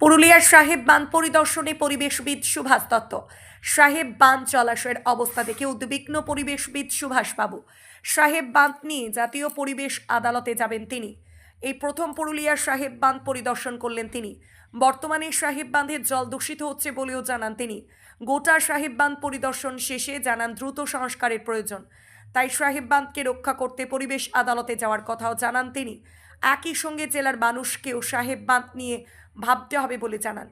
পুরুলিয়ার সাহেব বাঁধ পরিদর্শনে পরিবেশবিদ সুভাষ দত্ত। সাহেব বাঁধ জলাশয়ের অবস্থা দেখে উদ্বিগ্ন পরিবেশবিদ সুভাষ বাবু। সাহেব বাঁধ নিয়ে জাতীয় পরিবেশ আদালতে যাবেন তিনি। এই প্রথম পুরুলিয়ার সাহেব বাঁধ পরিদর্শন করলেন তিনি। বর্তমানে সাহেব বাঁধের জল দূষিত হচ্ছে বলেও জানান তিনি। গোটা সাহেব বাঁধ পরিদর্শন শেষে জানান দ্রুত সংস্কারের প্রয়োজন। তাই সাহেব বাঁধকে রক্ষা করতে পরিবেশ আদালতে যাওয়ার কথাও জানান তিনি। একই সঙ্গে জেলার মানুষকেও সাহেব বাঁধ নিয়ে ভাবতে হবে বলে জানান।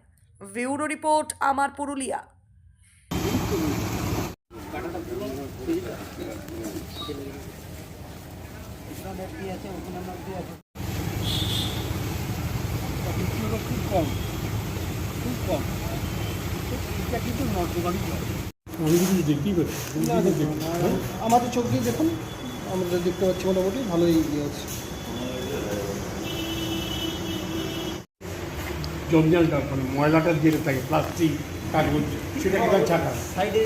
ব্যুরো রিপোর্ট, আমার পুরুলিয়া। আমাদের চোখ দিয়ে দেখুন, আমরা দেখতে পাচ্ছি মোটামুটি ভালোই ইয়ে আছে। জঞ্জালটা মানে ময়লাটা যেটা থাকে প্লাস্টিক কাগজ সেটা কোথায় ছাকা। সাইডে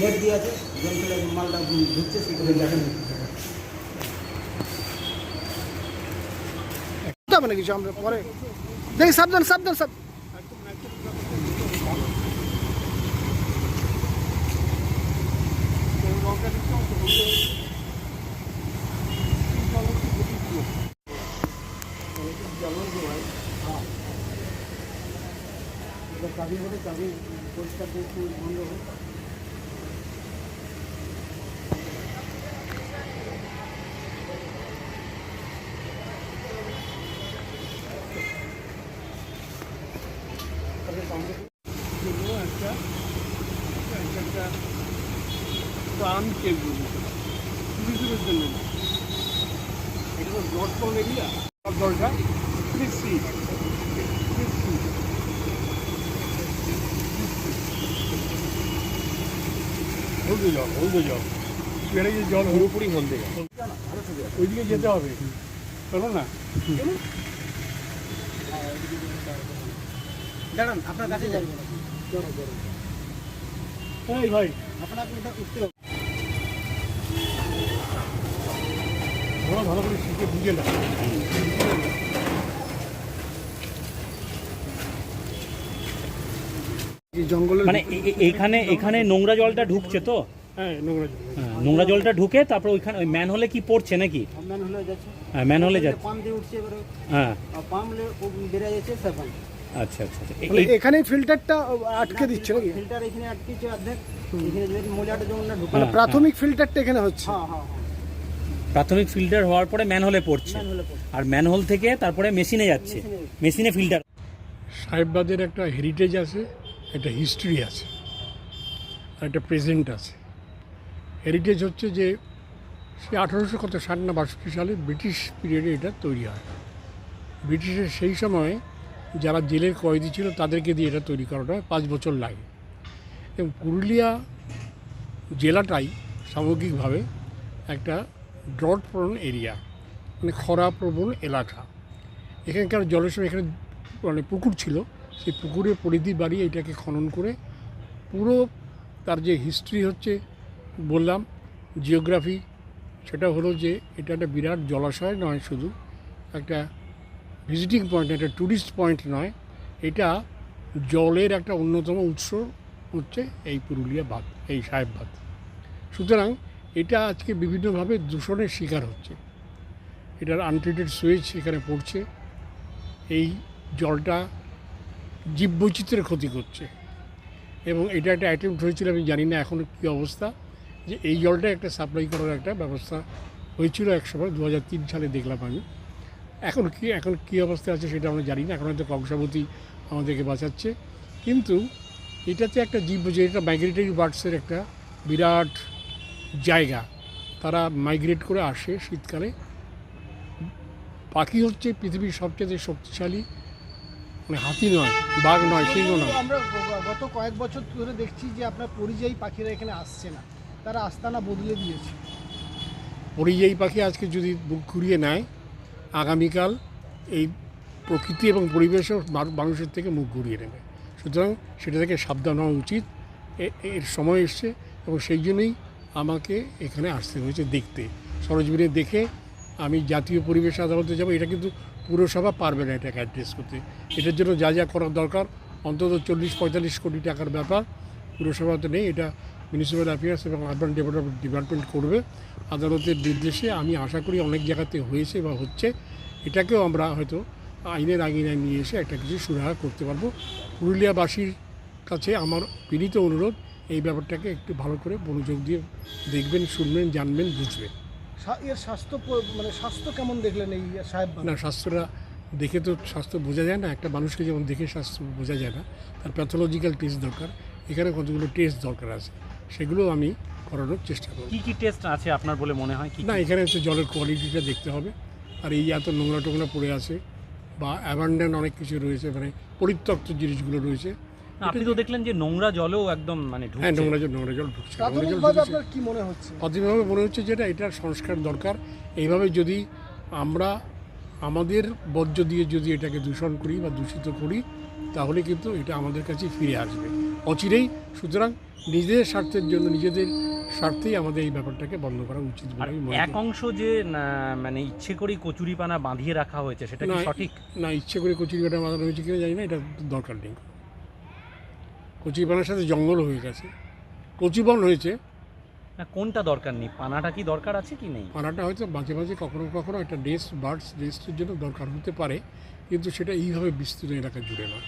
নেট দিয়ে আছে জল ফেলে মালটা ঢুকছে সেখানে দেখেন হবে না কিছু আমরা পরে দেখি সাবধান সাবধান সাব চাবি হলে চাবি পরিষ্কার করে একটু বন্ধ হবে। একটা একটা প্রাণ কেন্দ্র জন্য এটা তো ডট কম এরিয়া দরকার। কৃষি কৃষি হলদে জল হলদে জল। পেড়ে যে জল পুরোপুরি হলদে জল। ওইদিকে যেতে হবে। চলো না। দাঁড়ান আপনার কাছে যাই। এই ভাই। আপনাকে এটা উঠতে হবে। ভালো ভালো করে শিখে বুঝে না জঙ্গলের মানে এখানে এখানে নোংরা জলটা ঢুকছে তো? হ্যাঁ নোংরা জল। হ্যাঁ, নোংরা জলটা ঢুকে তারপর ওইখানে ওই ম্যান হলে কি পড়ছে নাকি? ম্যান হলে যাচ্ছে। হ্যাঁ ম্যান হলে যাচ্ছে। পাম্প দিয়ে উঠছে এবারে। হ্যাঁ। পাম্প বেড়ে যাচ্ছে সেভেন আচ্ছা আচ্ছা আচ্ছা। এ- এই- এখানেই ফিল্টারটা আটকে দিচ্ছে নাকি? ফিল্টার এখানে আটকেছে অর্ধেক। এখানে যদি ময়লাটা যেমন না ঢুকে মানে হ্যাঁ, প্রাথমিক ফিল্টারটা এখানে হচ্ছে। হ্যাঁ হ্যাঁ হ্যাঁ। প্রাথমিক ফিল্টার হওয়ার পরে ম্যান হলে পড়ছে। আর ম্যান হোল থেকে তারপরে মেশিনে যাচ্ছে। মেশিনে। মেশিনে ফিল্টার সাহেববাদের একটা হেরিটেজ আছে। একটা হিস্ট্রি আছে আর একটা প্রেজেন্ট আছে। হেরিটেজ হচ্ছে যে সে আঠারোশো কত ষাট না বাষট্টি সালে ব্রিটিশ পিরিয়ডে এটা তৈরি হয়। ব্রিটিশের সেই সময় যারা জেলের কয়েদি ছিল তাদেরকে দিয়ে এটা তৈরি করাটা পাঁচ বছর লাগে। এবং পুরুলিয়া জেলাটাই সামগ্রিকভাবে একটা ড্রট প্রবণ এরিয়া মানে খরা প্রবণ এলাকা। এখানকার জলের সময় এখানে মানে পুকুর ছিল সেই পুকুরের পরিধি বাড়িয়ে এটাকে খনন করে পুরো তার যে হিস্ট্রি হচ্ছে, বললাম জিওগ্রাফি সেটা হলো যে এটা একটা বিরাট জলাশয় নয় শুধু, একটা ভিজিটিং পয়েন্ট একটা ট্যুরিস্ট পয়েন্ট নয়, এটা জলের একটা অন্যতম উৎস হচ্ছে এই পুরুলিয়া বাঁধ, এই সাহেব বাঁধ। সুতরাং এটা আজকে বিভিন্নভাবে দূষণের শিকার হচ্ছে। এটার আনট্রিটেড সুয়েজ এখানে পড়ছে। এই জলটা জীববৈচিত্র্যের ক্ষতি করছে। এবং এটা একটা অ্যাটেম্প্ট হয়েছিল, আমি জানি না এখন কী অবস্থা, যে এই জলটা একটা সাপ্লাই করার একটা ব্যবস্থা হয়েছিল একসময় দু হাজার তিন সালে দেখলাম আমি। এখন কি, এখন কী অবস্থা আছে সেটা আমরা জানি না, এখন হয়তো কংসাবতী আমাদেরকে বাঁচাচ্ছে। কিন্তু এটাতে একটা জীব, যে এটা মাইগ্রেটারি বার্ডসের একটা বিরাট জায়গা, তারা মাইগ্রেট করে আসে শীতকালে। পাখি হচ্ছে পৃথিবীর সবচেয়ে শক্তিশালী মানে হাতি নয় বাঘ নয় সিংহ নয়। আমরা গত কয়েক বছর ধরে দেখছি যে আপনার পরিযায়ী পাখিরা এখানে আসছে না। তারা আস্তানা বদলে দিয়েছে। পরিযায়ী পাখি আজকে যদি বুক ঘুরিয়ে নেয় আগামীকাল এই প্রকৃতি এবং পরিবেশও মানুষের থেকে মুখ ঘুরিয়ে নেবে। সুতরাং সেটা থেকে সাবধান হওয়া উচিত। এর সময় এসছে এবং সেই জন্যই আমাকে এখানে আসতে হয়েছে দেখতে। সরজমিনে দেখে আমি জাতীয় পরিবেশ আদালতে যাব। এটা কিন্তু পুরসভা পারবে না এটাকে অ্যাড্রেস করতে। এটার জন্য যা যা করার দরকার, অন্তত চল্লিশ পঁয়তাল্লিশ কোটি টাকার ব্যাপার। পুরসভা তো নেই, এটা মিউনিসিপ্যাল অ্যাফেয়ার্স এবং আরবান ডেভেলপমেন্ট ডিপার্টমেন্ট করবে। আদালতের নির্দেশে আমি আশা করি অনেক জায়গাতে হয়েছে বা হচ্ছে। এটাকেও আমরা হয়তো আইনের আঙিনায় নিয়ে এসে একটা কিছু সুরাহা করতে পারব। পুরুলিয়াবাসীর কাছে আমার বিনীত অনুরোধ, এই ব্যাপারটাকে একটু ভালো করে মনোযোগ দিয়ে দেখবেন, শুনবেন, জানবেন, বুঝবেন। এর স্বাস্থ্য মানে স্বাস্থ্য কেমন দেখলেন এই সাহেব? না স্বাস্থ্যটা দেখে তো স্বাস্থ্য বোঝা যায় না। একটা মানুষকে যেমন দেখে স্বাস্থ্য বোঝা যায় না তার প্যাথোলজিক্যাল টেস্ট দরকার। এখানে কতগুলো টেস্ট দরকার আছে সেগুলো আমি করানোর চেষ্টা করব। কি কি টেস্ট আছে আপনার বলে মনে হয়? কি না এখানে হচ্ছে জলের কোয়ালিটিটা দেখতে হবে। আর এই এত নোংরা টোংরা পড়ে আছে বা অ্যাবান্ডেন্ট অনেক কিছু রয়েছে মানে পরিত্যক্ত জিনিসগুলো রয়েছে আপনি তো দেখলেন যে নোংরা জলেও একদম মানে হ্যাঁ নোংরা জল নোংরা জল ঢুকছে। প্রাথমিকভাবে আপনার কি মনে হচ্ছে? প্রাথমিকভাবে মনে হচ্ছে যেটা এটার সংস্কার দরকার। এইভাবে যদি আমরা আমাদের বর্জ্য দিয়ে যদি এটাকে দূষণ করি বা দূষিত করি তাহলে কিন্তু এটা আমাদের কাছে ফিরে আসবে। অচিরেই সুতরাং নিজেদের স্বার্থের জন্য নিজেদের স্বার্থেই আমাদের এই ব্যাপারটাকে বন্ধ করা উচিত বলে আর আমি মনে এক অংশ যে মানে ইচ্ছে করেই কচুরিপানা বাঁধিয়ে রাখা হয়েছে সেটা না, সঠিক? না ইচ্ছে করে কচুরি কাটা বাঁধানো হয়েছে কিনা জানি না এটা দরকার নেই। কচুরি পানার সাথে জঙ্গল হয়ে গেছে। কচুবন হয়েছে। না কোনটা দরকার নেই? পানাটা কি দরকার আছে কি নেই? পানাটা হয়তো মাঝে মাঝে কখনো কখনো একটা ডেস্ট বার্ডস ডেস্টের জন্য দরকার হতে পারে কিন্তু সেটা এইভাবে বিস্তৃত এলাকা জুড়ে না।